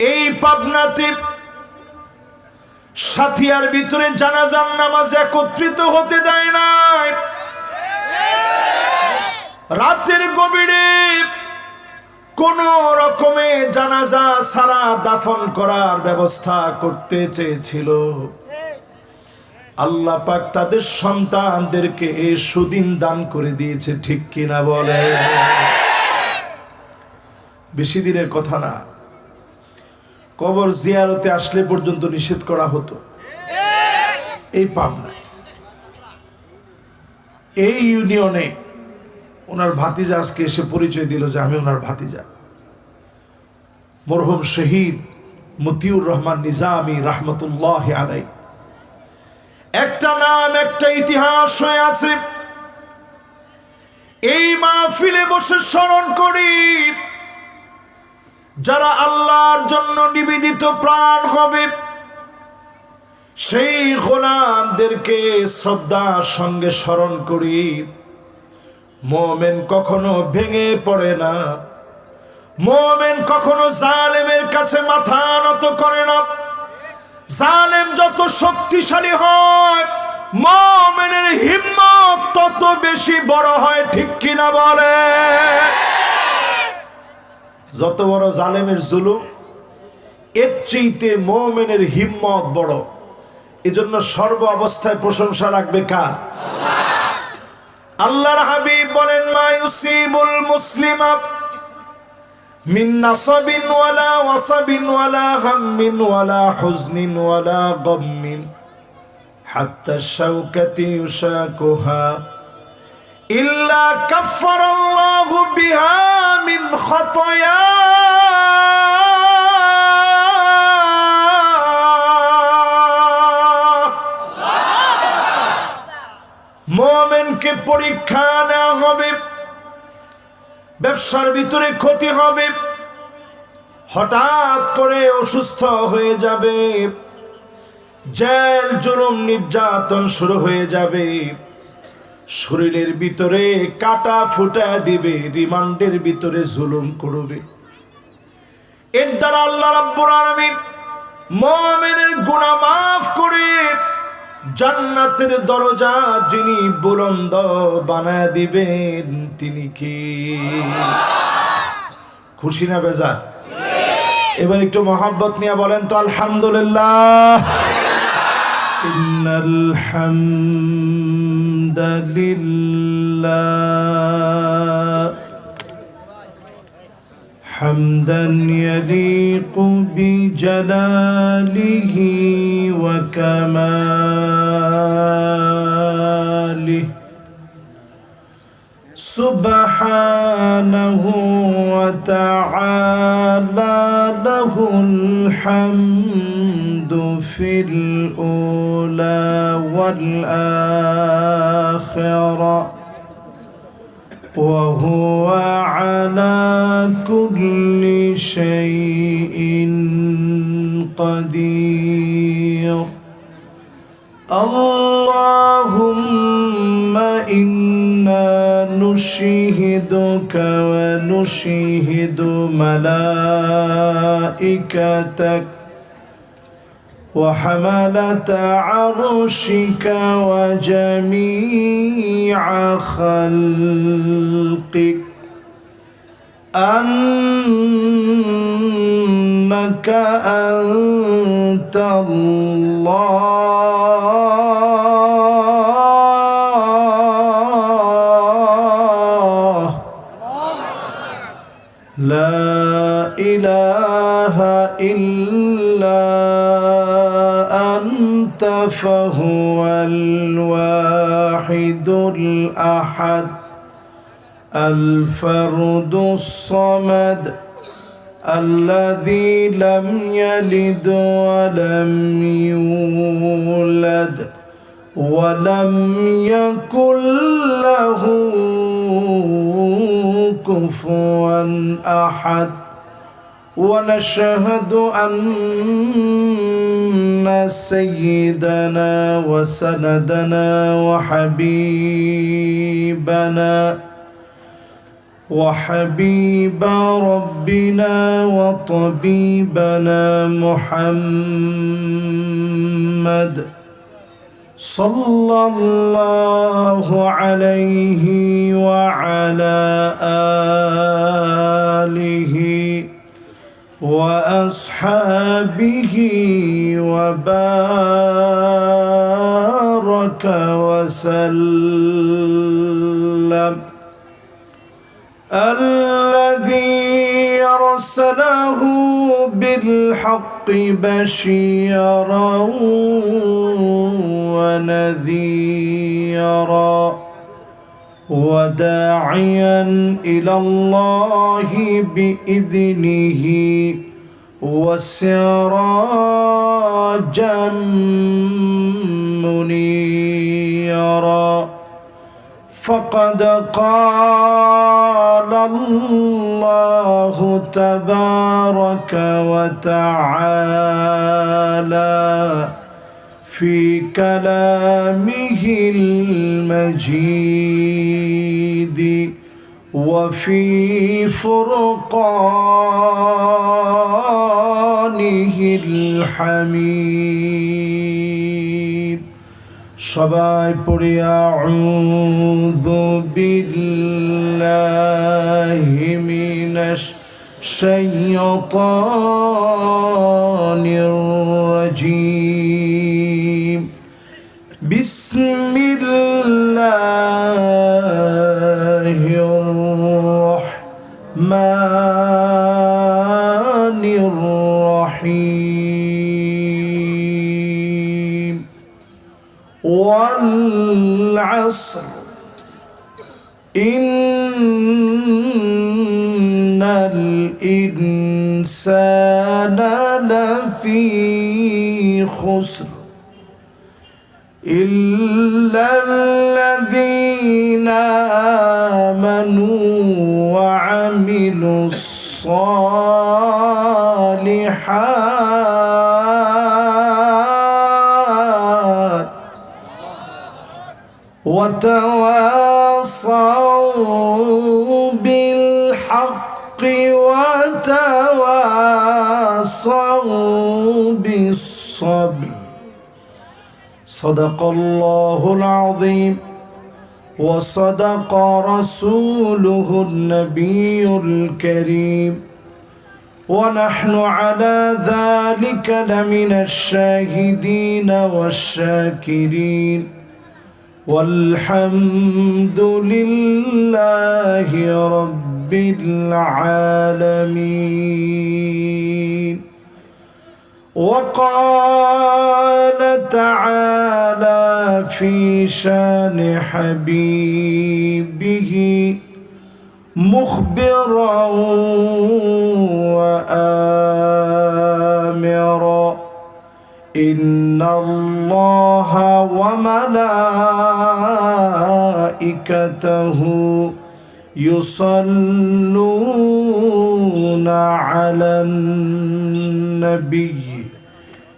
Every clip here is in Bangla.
এই পাবনাতে সাথিয়ার ভিতরে জানাজান নামাজ একত্রিত হতে দেয় নাই। রাতের গভীরে কোন রকমে জানাজা সারা দাফন করার ব্যবস্থা করতে চেয়েছিল। আল্লাহ পাক তাদের সন্তানদেরকে সুদিন দান করে দিয়েছে, ঠিক কিনা বলে বেশি দিনের কথা না। কবর জিয়ারতে আসলে পর্যন্ত নিষেধ করা হতো। এই পাবনা। এই ইউনিয়নে ওনার ভাতিজা আজকে এসে পরিচয় দিল যে আমি ওনার ভাতিজা। মরহুম শহীদ মতিউর রহমান নিজামি রাহমতুল্লাহ আলাই একটা নাম, একটা ইতিহাস হয়ে আছে। এই মাহফিলে বসে স্মরণ করি। যারা আল্লাহর জন্য নিবেদিত প্রাণ হবে, সেই গোলামদেরকে শ্রদ্ধার সঙ্গে স্মরণ করি। মোমেন কখনো ভেঙে পড়ে না। মোমেন কখনো জালেমের কাছে মাথা নত করে না। জালেম যত শক্তিশালী হয়, মোমেনের হিম্মত তত বেশি বড় হয়, ঠিক কিনা বলে? যত বড় জালেমের জুলুম, এর চেয়েতে মোমেনের হিম্মত বড়। এজন্য সর্ব অবস্থায় প্রশংসা রাখবে কার? আল্লাহর হাবিব বলেন মায়ুসিবুল মুসলিমা মিন নাসাবিন ওয়ালা ওয়ালা ওয়ালা ইল্লা কাফফারাল্লাহু বিহা মিন খাতায়া। মোমেনকে পরীক্ষা নেওয়া হবে, ব্যবসার ভিতরে ক্ষতি হবে, হঠাৎ করে অসুস্থ হয়ে যাবে, জেল জুলুম নির্যাতন শুরু হয়ে যাবে। শরীরের ভিতরে কাটা ফুটা দিবে, রিমান্ডের ভিতরে জুলুম করবে। এর দ্বারা আল্লাহ রাব্বুল আলামিন মুমিনের গুনাহ মাফ করে জান্নাতের দরজা যিনি বুলন্দ বানায় দিবেন, তিনি কি? খুশি না বেজার? এবার একটু মহাব্বত নিয়ে বলেন তো, আলহামদুলিল্লাহ। إن الحمد لله حمدا يليق بجلاله وكماله سبحانه وتعالى له الحمد في الأولى والآخرة. وهو على كل شيء قدير. اللهم إنا نشهدك ونشهد ملائكتك وحملة عرشك وجميع خلقك. أنك أنت الله. فهو الواحد الأحد الفرد الصمد الذي لم يلد ولم يولد ولم يكن له كفوا أحد. ونشهد أن سيدنا وسندنا وحبيبنا وحبيب ربنا وطبيبنا محمد صلى الله عليه وعلى آله وأصحابه وبارك وسلم. الذي أرسله بالحق بشيرا ونذيرا. وداعيا إلى الله بإذنه وسراجا منيرا. فقد قال الله تبارك وتعالى في كلامه المجيد. وفي فرقانه الحميد. صباي بريا اعوذ بالله من الشيطان الرجيم بسم الله الرحمن الرحيم. والعصر. إن الإنسان لفي خسر. إلا الذين آمنوا وعملوا الصالحات وتواصوا بالحق وتواصوا بالصبر. صدق الله العظيم. وصدق رسوله النبي الكريم. ونحن على ذلك لمن الشاهدين والشاكرين. والحمد لله رب العالمين. وقال تعالى في شان حبيبه مخبرا وآمرا. إن الله وملائكته يصلون على النبي.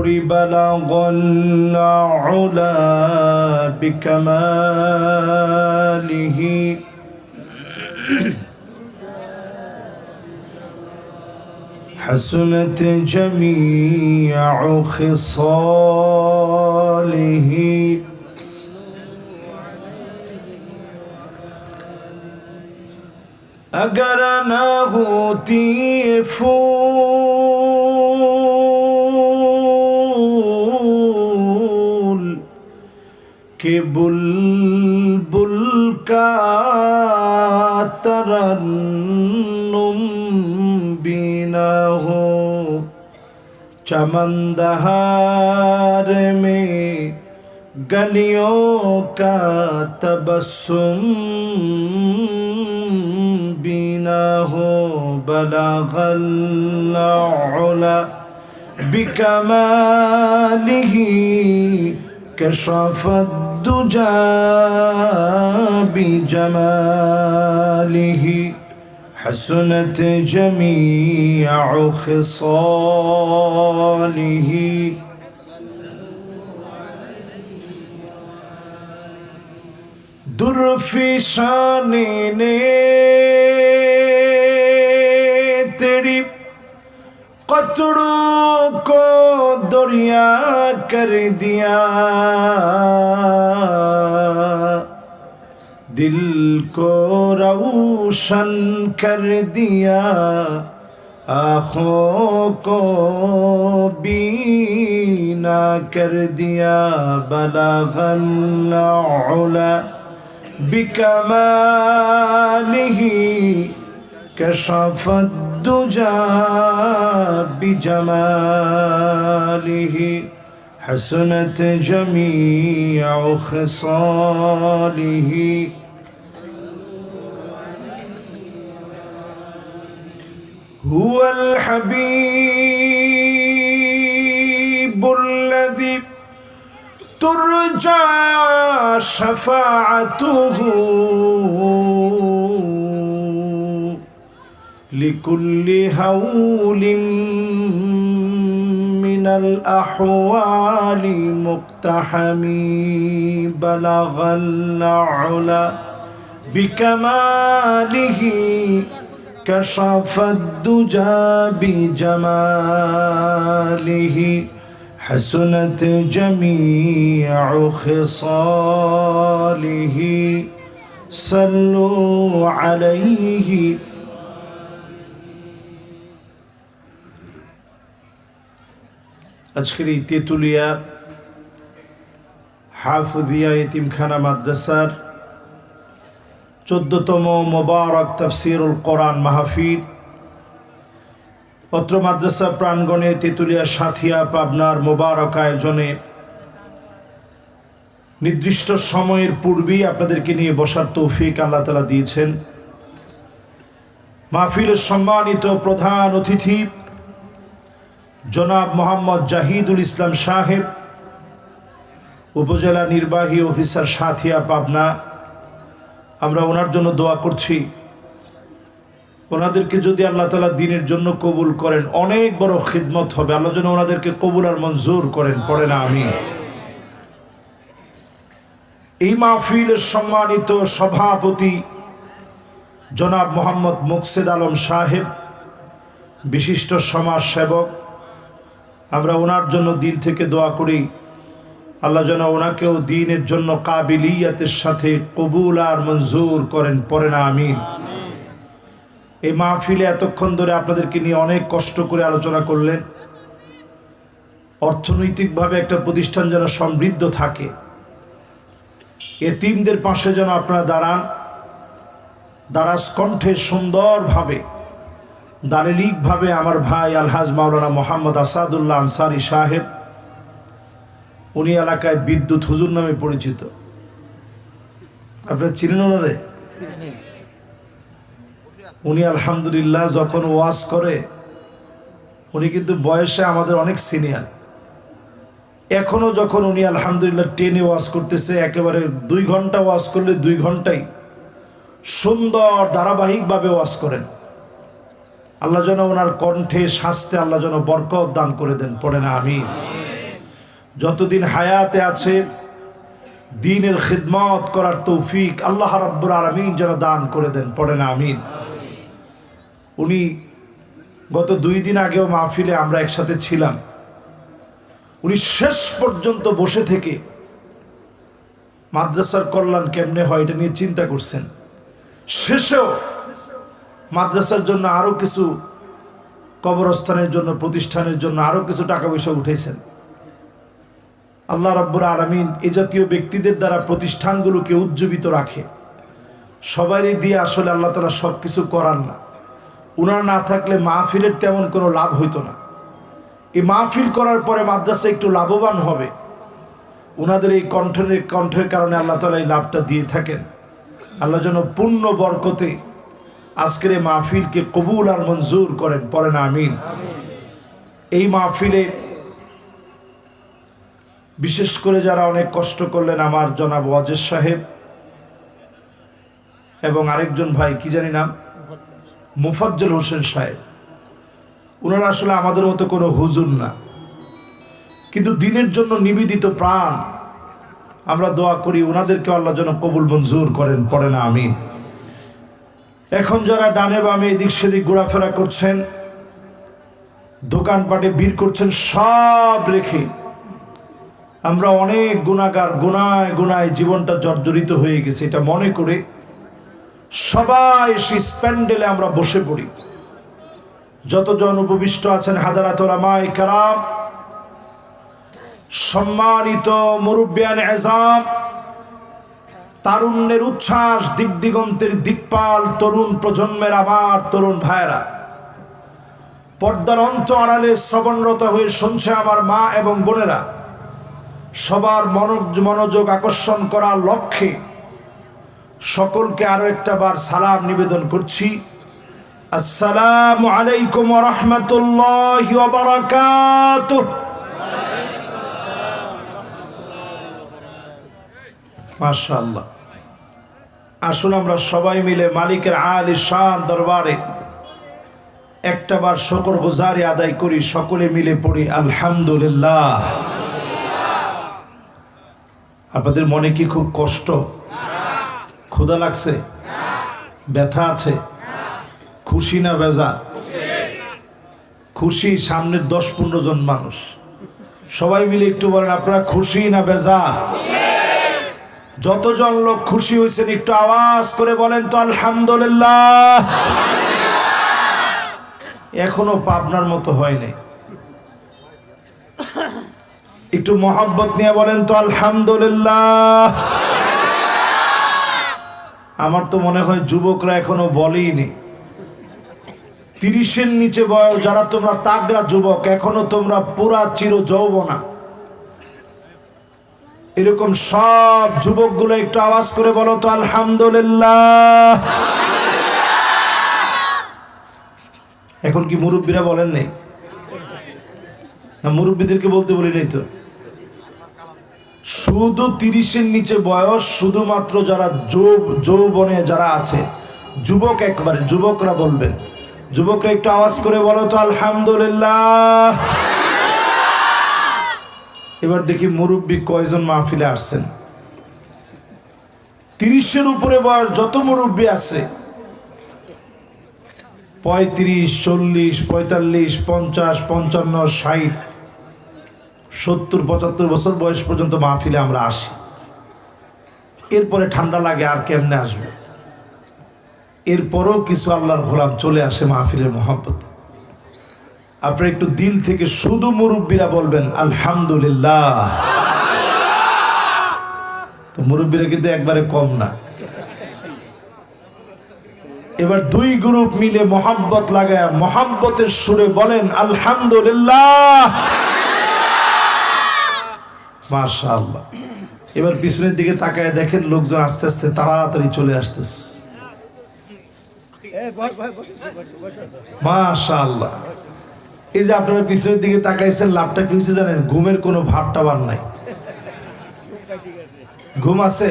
بلغ العلا بكماله. حسنت جميع خصاله. اگر نہ কে বুলবুল কাতরন্নুম বিনা হো চমন্দহার মে গলিयों का तबस्सुम बिना हो बला बिकमालिही كشف الدجى بجماله حسنت جميع خصاله در في شانه पतड़ों को दरिया कर दिया दिल को रोशन कर दिया आँखों को बीना कर दिया बलागन ही كشف الدجى بجماله حسنت جميع خصاله. هو الحبيب الذي ترجى شفاعته لكل هول من الأحوال مقتحم. بلغ العلا بكماله كشف الدجى بجماله. حسنت جميع خصاله. صلوا عليه আজকের এই তেঁতুলিয়া হাফদিয়া এতিমখানা মাদ্রাসার চোদ্দতম মোবারক তফসিরুল কোরআন মাহফিল, পত্র মাদ্রাসা প্রাঙ্গণে তেঁতুলিয়া সাথিয়া পাবনার মোবারক আয়োজনে নির্দিষ্ট সময়ের পূর্বেই আপনাদেরকে নিয়ে বসার তৌফিক আল্লাহ তালা দিয়েছেন। মাহফিলের সম্মানিত প্রধান অতিথি জনাব মোহাম্মদ জাহিদুল ইসলাম সাহেব, উপজেলা নির্বাহী অফিসার সাথিয়া পাবনা। আমরা ওনার জন্য দোয়া করছি। ওনাদেরকে যদি আল্লাহ তালা দিনের জন্য কবুল করেন, অনেক বড় খিদমত হবে। আল্লাহ যেন ওনাদেরকে কবুল আর মঞ্জুর করেন। পড়ে না আমি এই মাহফিলের সম্মানিত সভাপতি জনাব মোহাম্মদ মুকসেদ আলম সাহেব, বিশিষ্ট সমাজ সেবক আমরা ওনার জন্য দিল থেকে দোয়া করি। আল্লাহ যেন ওনাকেও দিনের জন্য কাবিলিয়াতের সাথে কবুল আর মঞ্জুর করেন। পরে না, আমিন। এই মাহফিলে এতক্ষণ ধরে আপনাদেরকে নিয়ে অনেক কষ্ট করে আলোচনা করলেন। অর্থনৈতিকভাবে একটা প্রতিষ্ঠান যেন সমৃদ্ধ থাকে। এতিমদের পাশে যেন আপনারা দাঁড়ান। দারাজ কণ্ঠে সুন্দরভাবে দারিলিকভাবে আমার ভাই আলহাজ মাওলানা মোহাম্মদ আসাদুল্লাহ আনসারি সাহেব, উনি এলাকায় বিদ্যুৎ হুজুর নামে পরিচিত। আপনারা চিনেন ওনারে? উনি আলহামদুলিল্লাহ যখন ওয়াজ করে, উনি কিন্তু বয়সে আমাদের অনেক সিনিয়র। এখনও যখন উনি আলহামদুলিল্লাহ টেনে ওয়াজ করতেছে, একেবারে দুই ঘণ্টা ওয়াজ করলে দুই ঘন্টাই সুন্দর ধারাবাহিকভাবে ওয়াজ করেন। আল্লাহ যেন ওনার কণ্ঠে শাস্তে আল্লাহ যেন বরকত দান করে দেন, পড়ে না আমি যতদিন হায়াতে আছে, দিনের খিদমত করার তৌফিক আল্লাহ রাব্বুল আলমিন যেন দান করে দেন, পড়ে না, আমিন। উনি গত দুই দিন আগেও মাহফিলে আমরা একসাথে ছিলাম। উনি শেষ পর্যন্ত বসে থেকে মাদ্রাসার কল্যাণ কেমনে হয় এটা নিয়ে চিন্তা করছেন। শেষেও মাদ্রাসার জন্য আরও কিছু কবরস্থানের জন্য, প্রতিষ্ঠানের জন্য আরও কিছু টাকা পয়সা উঠেছেন। আল্লাহ রাব্বুর আলমিন এ জাতীয় ব্যক্তিদের দ্বারা প্রতিষ্ঠানগুলোকে উজ্জীবিত রাখে। সবারই দিয়ে আসলে আল্লাহ তালা সব কিছু করার না। উনার না থাকলে মাহফিলের তেমন কোনো লাভ হইতো না। এই মাহফিল করার পরে মাদ্রাসা একটু লাভবান হবে। ওনাদের এই কণ্ঠের কণ্ঠের কারণে আল্লাহ তালা এই লাভটা দিয়ে থাকেন। আল্লাহ যেন পূর্ণ বরকতে আজকের এই মাহফিলকে কবুল আর মঞ্জুর করেন পরেন আমিন। এই মাহফিলে বিশেষ করে যারা অনেক কষ্ট করলেন, আমার জনাব ওয়াজেদ সাহেব এবং আরেকজন ভাই, কি জানি নাম? মুফাজ্জল হোসেন সাহেব। ওনারা আসলে আমাদের মতো কোনো হুজুর না। কিন্তু দিনের জন্য নিবেদিত প্রাণ আমরা দোয়া করি ওনাদেরকে আল্লাহ যেন কবুল, মঞ্জুর করেন পড়ে না আমিন। এখন যারা ডানে বামে, এদিক সেদিক ঘোরাফেরা করছেন, দোকানপাটে ভিড় করছেন, সব রেখে আমরা অনেক গুণাগার গুনায় গুনায় জীবনটা জর্জরিত হয়ে গেছে, এটা মনে করে সবাই সেই স্প্যান্ডেলে আমরা বসে পড়ি। যতজন উপবিষ্ট আছেন হাদারাতলামাই কারাম, সম্মানিত মুরব্বিয়ান এজাম তারুণ্যের উচ্ছ্বাস দিক দিগন্তের দিকপাল, তরুণ প্রজন্মের আবার তরুণ ভাইয়েরা। পর্দার অন্ত আড়ালে শ্রবণরত হয়ে শুনছে আমার মা এবং বোনেরা। সবার মনোজ, মনোযোগ আকর্ষণ করার লক্ষ্যে সকলকে আরও একটা বার সালাম নিবেদন করছি। আসসালামু আলাইকুম রহমতুল্লাহ মাশাআল্লাহ। আসুন আমরা সবাই মিলে মালিকের আলী শান দরবারে একটা বার শকর গুজারি আদায় করি, সকলে মিলে পড়ি, আলহামদুলিল্লাহ। আপনাদের মনে কি খুব কষ্ট? ক্ষুধা লাগছে? ব্যথা আছে? খুশি না বেজা খুশি সামনের দশ পনেরো জন মানুষ। সবাই মিলে একটু বলেন, আপনারা খুশি না বেজা যতজন লোক খুশি হয়েছেন, একটু আওয়াজ করে বলেন তো, আলহামদুলিল্লাহ। এখনও পাবনার মতো হয়নি একটু মহাব্বত নিয়ে বলেন তো, আলহামদুলিল্লাহ। আমার তো মনে হয় যুবকরা এখনও বলেইনি তিরিশের নিচে বয়স, যারা তোমরা তাগরা যুবক, এখনও তোমরা পুরা চির যৌবনা এরকম সব যুবকগুলো একটু আওয়াজ করে বলো তো, আলহামদুলিল্লাহ। এখন কি মুরব্বীরা বলেন নেই? না, মুরব্বীদেরকে বলতে বলি নাই তো। শুধু তিরিশের নিচে বয়স, শুধুমাত্র যারা যৌবনে যারা আছে, যুবক একবারে, যুবকরা বলবেন। যুবকরা একটু আওয়াজ করে বলো তো, আলহামদুলিল্লাহ। এবার দেখি মুরব্বী কয়জন মাহফিলে আসছেন। তিরিশের উপরে বয়স যত মুরব্বী আছে, পঁয়ত্রিশ, চল্লিশ, পঁয়তাল্লিশ, পঞ্চাশ, পঞ্চান্ন, ষাট, সত্তর, পঁচাত্তর বছর বয়স পর্যন্ত মাহফিলে আমরা আসি। এরপরে ঠান্ডা লাগে আর কেমনে আসবে? এরপরেও কিছু আল্লাহর ঘোলাম চলে আসে মাহফিলের মহাব্বত। আপনার একটু দিল থেকে শুধু মুরব্বীরা বলবেন, আলহামদুলিল্লাহ। তো মুরব্বীরা কিন্তু একবারে কম না। এবার দুই গ্রুপ মিলে মোহাব্বত লাগায়, মোহাব্বতের সুরে বলেন, আলহামদুলিল্লাহ। মাশাআল্লাহ। এবার পিছনের দিকে তাকায় দেখেন লোকজন আস্তে আস্তে তাড়াতাড়ি চলে আসতেছে। মাশাআল্লাহ। এই যে আপনারা পিছনের দিকে তাকাইছেন, লাভটা কি হয়েছে জানেন? ঘুমের কোনো ভাব টাবার নাই। ঘুম আছে?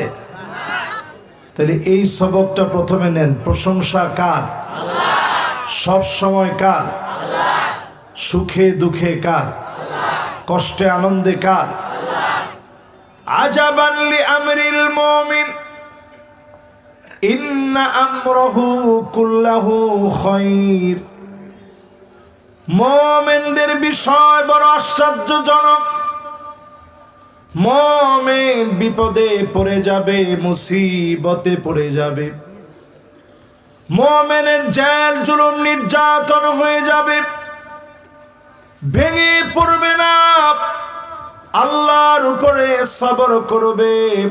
তাহলে এই সবকটা প্রথমে নেন। প্রশংসা কার? সব সময় কার? সুখে দুঃখে কার? কষ্টে আনন্দে কার? আজাবান লিআমরিল মুমিন। ইন্না আমরাহু কুল্লাহু খায়র মুমিনদের বিষয় বড় আশ্চর্যজনক। মুমিন বিপদে পড়ে যাবে, মুসিবতে পড়ে যাবে। মুমিনের জেল জুলুম নির্যাতন হয়ে যাবে। ভেঙে পড়বে না। আল্লাহর উপরে সবর করবে।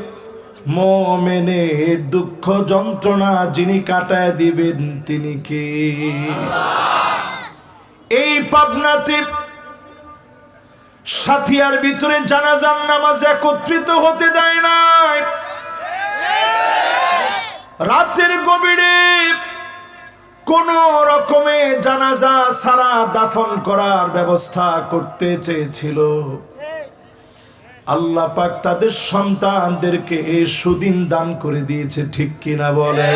মোমেনের দুঃখ যন্ত্রণা যিনি কাটায় দিবেন তিনি কে? এই পাবনাতে সাথিয়ার ভিতরে জানাজান নামাজ একত্রিত হতে দেয় নাই। রাতের গভীরে কোন রকমে জানাজা সারা দাফন করার ব্যবস্থা করতে চেয়েছিল। আল্লাহ পাক তাদের সন্তানদেরকে সুদিন দান করে দিয়েছে, ঠিক কিনা বলে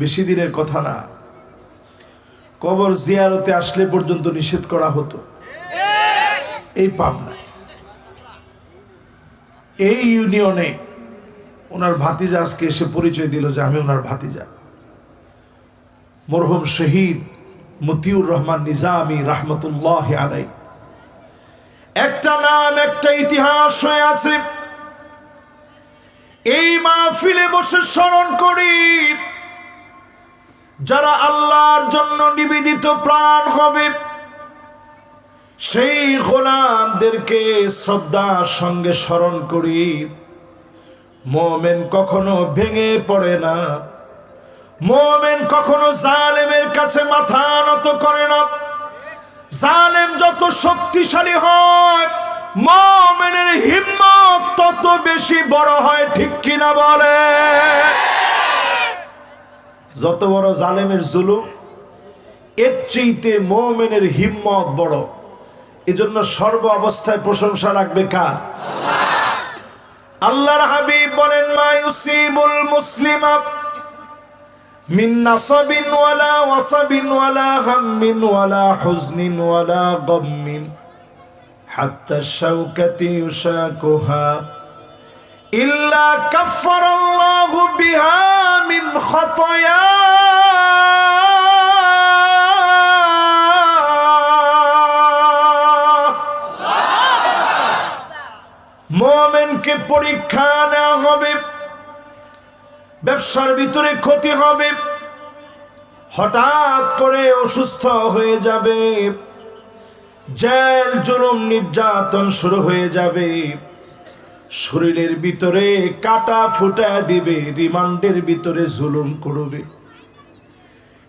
বেশি দিনের কথা না। কবর জিয়ারতে আসলে পর্যন্ত নিষেধ করা হতো। এই পাবনা। এই ইউনিয়নে ওনার ভাতিজা আজকে এসে পরিচয় দিল যে আমি ওনার ভাতিজা। মরহুম শহীদ মতিউর রহমান নিজামি রাহমতুল্লাহ আলাই একটা নাম, একটা ইতিহাস হয়ে আছে। এই মাহফিলে বসে স্মরণ করি। যারা আল্লাহর জন্য নিবেদিত প্রাণ হবে, সেই গোলামদেরকে শ্রদ্ধার সঙ্গে স্মরণ করি। মোমেন কখনো ভেঙে পড়ে না। মোমেন কখনো জালেমের কাছে মাথা নত করে না। জালেম যত শক্তিশালী হয়, মোমেনের হিম্মত তত বেশি বড় হয়, ঠিক কিনা বলে? যত বড় জালেমের জুলুম, এর চেয়েতে মোমেনের হিম্মত বড়। এজন্য সর্ব অবস্থায় প্রশংসা রাখবে কার? আল্লাহর হাবিব বলেন, মা ইউসিবুল মুসলিমা মিন নাসাবিন ওয়ালা ওয়াসাবিন ওয়ালা হাম্মিন ওয়ালা হুজনিন ওয়ালা গাম্মিন হাত্তা শাওকাতি ইউশাকুহা। ইল্লা কাফফারাল্লাহু বিহা মিন খাতায়া। মোমেনকে পরীক্ষা নেওয়া হবে, ব্যবসার ভিতরে ক্ষতি হবে, হঠাৎ করে অসুস্থ হয়ে যাবে, জেল জুলুম নির্যাতন শুরু হয়ে যাবে। শরীরের ভিতরে কাটা ফুটা দিবে, রিমান্ডের ভিতরে জুলুম করবে।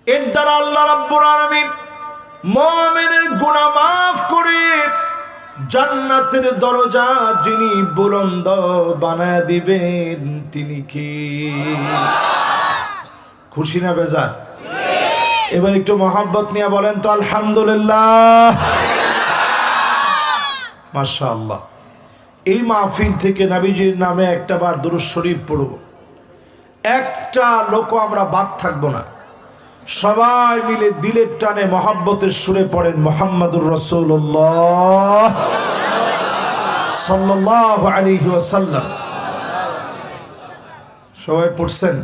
এর দ্বারা আল্লাহ রাব্বুল আলামিন মুমিনের গুনাহ মাফ করে জান্নাতের দরজা যিনি বুলন্দ বানায় দিবেন, তিনি কি? খুশি না বেজার? এবার একটু মহাব্বত নিয়ে বলেন তো, আলহামদুলিল্লাহ। মাশাআল্লাহ। এই মাহফিল থেকে নাবিজির নামে একটা বার দুরুদ শরীফ পড়ব। একটা লোক আমরা বাদ থাকব না। সবাই মিলে দিলের টানে মহাব্বতের সুরে পড়েন মোহাম্মদুর রসুল্লাহ সাল্লাহ আলী ওয়াসাল্লাম। সবাই পড়ছেন?